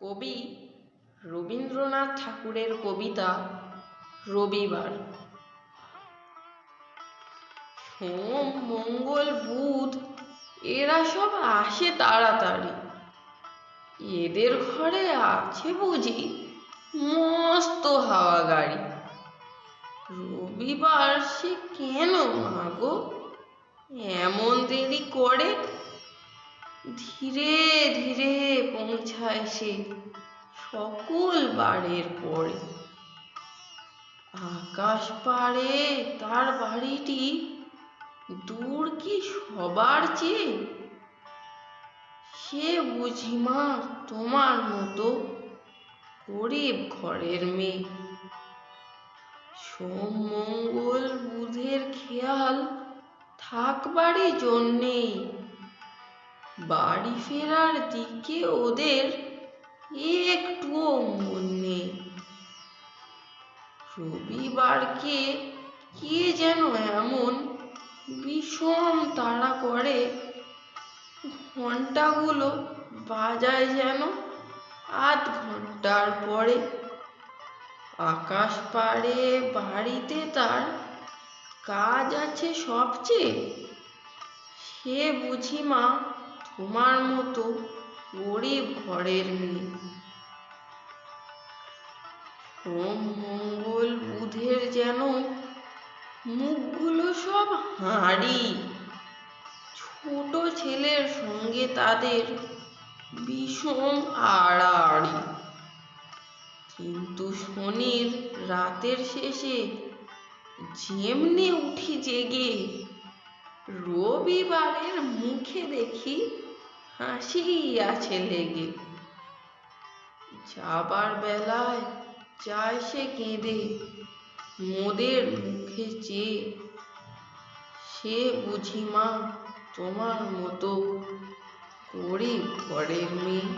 কবি রবীন্দ্রনাথ ঠাকুরের কবিতা রবিবার। সোম, মঙ্গল, বুধ, এরা সব আসে তাড়াতাড়ি। এদের ঘরে আছে বুঝি মস্ত হাওয়া গাড়ি। রবিবার সে কেন মাগো এমন দেরি করে ধীরে ধীরে পৌঁছায় সে সকল বারের পরে। আকাশ পাড়ে তার বাড়িটি দূর কি সবার চেয়ে? সে বুঝি মা তোমার মতো গরিব ঘরের মেয়ে। সোম মঙ্গল বুধের খেয়াল থাকবারই জন্যে বাড়ি ফেরার দিকে ওদের একটুও মন নেই। রবিবারকে কে যেন এমন বিষম তাড়া করে। ঘন্টাগুলো বাজায় যেন আধ ঘণ্টার পরে। আকাশ পাড়ে বাড়িতে তার কাজ আছে সবচেয়ে? সে বুঝি মা তোমার মতো গরিব ঘরের মেয়ে। সোম মঙ্গল বুধের যেন মুখগুলো সব হাঁড়ি। ছোট ছেলের সঙ্গে তাদের বিষম আড়াআড়ি। কিন্তু শনির রাতের শেষে যেমনি উঠি জেগে, রবিবারের মুখে দেখি হাসি আছে লেগে যাবার বেলায় যায় সে কেঁদে, মোদের মুখে চেয়ে সে বুঝি মা তোমার মতো গরিব ঘরের মেয়ে।